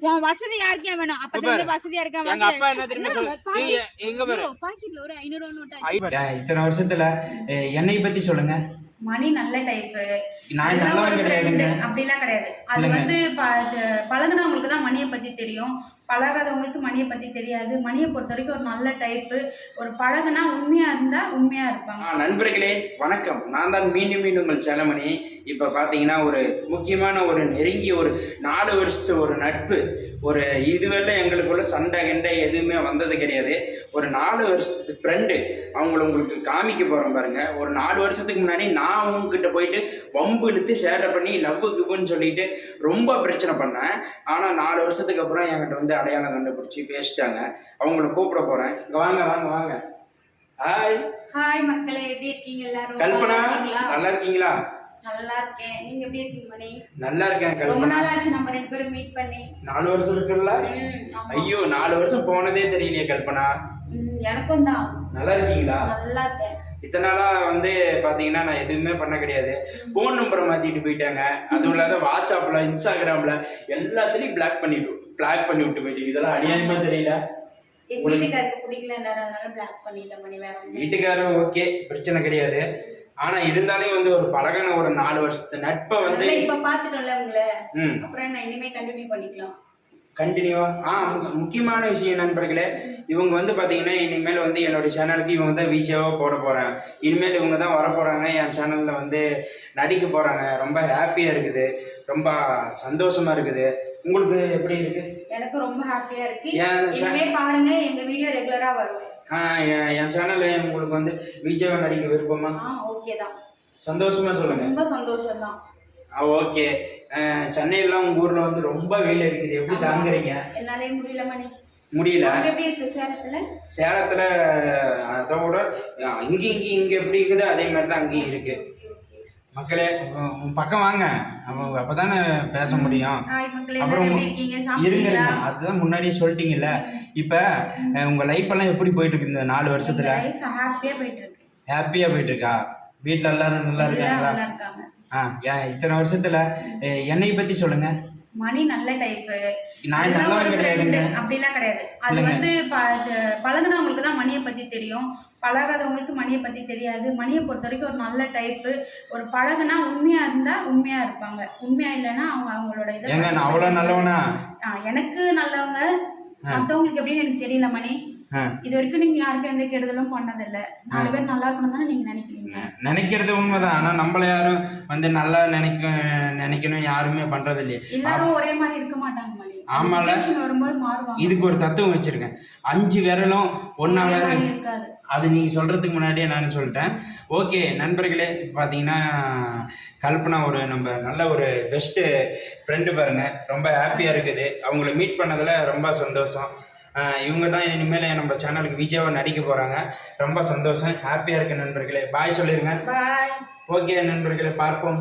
உன் வசதி யாருக்கே வேணும்? அப்ப இருந்து வசதியா இருக்க? எங்க அப்பா என்ன தெரியுமா சொல்லு எங்க பாரு. பாக்கெட்ல ஒரு ஐநூறு ரூபா நோட்டு ஐ- இத்தனை வருஷத்துல என்னை பத்தி சொல்லுங்க. மணி நல்ல நான் நல்லவன் கிடையாதுங்க. அப்படிலாம் கிடையாது. அது. வந்து பழகுனவங்களுக்கு தான் மணியை பத்தி தெரியும். பழகாதவங்களுக்கு மணியை பத்தி தெரியாது. மணியை பொறுத்த வரைக்கும் ஒரு நல்ல டைப்பு ஒரு பழகுனா உண்மையா இருந்தா உண்மையா இருப்பாங்க. நண்பர்களே வணக்கம். நான் தான் மீண்டும் மீண்டும் உங்கள் செலமணி. இப்போ பார்த்தீங்கன்னா ஒரு முக்கியமான ஒரு நெருங்கிய ஒரு நாலு வருஷ ஒரு நட்பு. ஒரு இதுவரை எங்களுக்குள்ள சண்டை கெண்டை எதுவுமே வந்தது கிடையாது. ஒரு நாலு வருஷத்து ஃப்ரெண்டு அவங்கள உங்களுக்கு காமிக்க போகிறோம் பாருங்க. ஒரு நாலு வருஷத்துக்கு முன்னாடி நான் உங்ககிட்ட போயிட்டு வம்பு இழுத்து சேட்டை பண்ணி லவ் கிவ்னு சொல்லிட்டு ரொம்ப பிரச்சனை பண்ணேன். ஆனால் நாலு வருஷத்துக்கு அப்புறம் என்கிட்ட வந்து அடையாளம் கண்டுபிடிச்சி பேசிட்டாங்க. அவங்கள கூப்பிட போகிறேன் இங்கே வாங்க வாங்க வாங்க. ஹாய் ஹாய் மக்களே எப்படி இருக்கீங்க எல்லாரும்? கல்பனா நல்லா இருக்கீங்களா? நல்லா இருக்கேன். நீங்க எப்படி இருக்கீங்க மணி? நல்லா இருக்கேன் ரொம்ப நாள் ஆச்சு நம்ம ரெண்டு பேரும் மீட் பண்ணி. நாலு வருஷம் இருக்குல்ல. ஐயோ நாலு வருஷம் போனதே தெரியலையே கல்பனா. எனக்கும் தான். நல்லா இருக்கீங்களா? நல்லா இருக்கேன். இத்தனை நாளா வந்து பாத்தீங்கன்னா நான் எதுவுமே பண்ண கிடையாது. போன் நம்பரை மாத்திட்டு போயிட்டாங்க. அதுவும் இல்லாத வாட்ஸ்அப்ல இன்ஸ்டாகிராம்ல எல்லாத்துலயும் பிளாக் பண்ணிட்டு பிளாக் பண்ணி விட்டு போயிட்டு இதெல்லாம் அநியாயமா தெரியல. எங்க வீட்டுக்காருக்கு பிடிக்கல அதனால பிளாக் பண்ணிட்டேன் மணி வேற ஒண்ணும் இல்ல. வீட்டுக்காரர் ஓகே பிரச்சனை கிடையாது. ஆனா இருந்தாலும் வந்து ஒரு பழகான ஒரு நாலு வருஷத்து நட்பை வந்து இப்ப பாத்துட்டோம்ல உங்களை. அப்புறம் என்ன இனிமே கண்டினியூ பண்ணிக்கலாம். கண்டினியூவா ஆ முக்கியமான விஷயம் நண்பர்களே இவங்க வந்து பார்த்தீங்கன்னா இனிமேல் வந்து என்னோட சேனலுக்கு இவங்க தான் வீடியோவாக போட போகிறேன் இனிமேல் இவங்க தான் வர போகிறாங்க என் சேனலில் வந்து நடிக்க போகிறாங்க ரொம்ப ஹாப்பியாக இருக்குது. ரொம்ப சந்தோஷமா இருக்குது. உங்களுக்கு எப்படி இருக்கு? எனக்கு ரொம்ப ஹாப்பியா இருக்கு. இனிமே பாருங்க எங்க வீடியோ ரெகுலரா வரும். என் சேனலில் உங்களுக்கு வந்து வீடியோவாக நடிக்க விருப்பமா? ஓகே தான். சந்தோஷமா சொல்லுங்க. ரொம்ப சந்தோஷம் தான் ஓகே சென்னையிலாம் உங்கள் ஊரில் வந்து ரொம்ப வெயில் அடிக்குது. எப்படி தாங்குறீங்க? என்னாலே முடியல மணி. முடியல? சேலத்துல? சேலத்துல அதோட இங்க இங்க இங்க எப்படி இருக்குது அதே மாதிரி தான் அங்கேயும் இருக்கு. மக்களே உன் பக்கம் வாங்க. அப்ப அப்பதானே பேச முடியும். அப்புறம் இருங்க. அதுதான் முன்னாடியே சொல்லிட்டீங்கல்ல. இப்ப உங்க லைஃப் எல்லாம் எப்படி போயிட்டு இருக்கு இந்த நாலு வருஷத்துல? ஹாப்பியா போயிட்டு இருக்கு ஹாப்பியா போயிட்டு இருக்கா வீட்ல எல்லாரும் நல்லா இருக்காங்களா? ஆ இத்தனை வருஷத்துல என்னை பத்தி சொல்லுங்க. மணி நல்ல டைப்பு அப்படிலாம் கிடையாது. அது. வந்து பழகுனவங்களுக்கு தான் மணியை பத்தி தெரியும். பழகாதவங்களுக்கு மணியை பத்தி தெரியாது. மணியை பொறுத்த வரைக்கும் ஒரு நல்ல டைப்பு ஒரு பழகுனா உண்மையா இருந்தா உண்மையா இருப்பாங்க. உண்மையா இல்லைன்னா அவங்க அவங்களோட இதை அவ்வளவு நல்லவனா? எனக்கு நல்லவங்க மத்தவங்களுக்கு எப்படின்னு எனக்கு தெரியல மணி. இது வரைக்கும் நீங்க யாருக்கும் எந்த கெடுதலும் பண்ணதில்ல. நாலு பேர் நல்லா இருக்கணும் தானே நீங்க நினைக்கிறீங்க? நினைக்கிறது உண்மைதான். ஆனா நம்மள யாரும் வந்து நல்லா நினைக்க நினைக்கணும் யாருமே பண்றது இல்லையே எல்லாரும் ஒரே மாதிரி இருக்க மாட்டாங்க ஆமால. இதுக்கு ஒரு தத்துவம் வச்சிருக்கேன். அஞ்சு விரலும் ஒன்னா அது நீங்க சொல்றதுக்கு முன்னாடியே நான் சொல்லிட்டேன். ஓகே நண்பர்களே பார்த்தீங்கன்னா கல்பனா ஒரு நம்ம நல்ல ஒரு பெஸ்ட்டு ஃப்ரெண்டு பாருங்க. ரொம்ப ஹாப்பியாக இருக்குது. அவங்கள மீட் பண்ணதில் ரொம்ப சந்தோஷம். இவங்க தான் இனிமேல் நம்ம சேனலுக்கு விஜயாவை நடிக்க போகிறாங்க ரொம்ப சந்தோஷம். ஹாப்பியாக இருக்கு நண்பர்களே. பாய் சொல்லிடுங்க பாய் ஓகே நண்பர்களே பார்ப்போம்.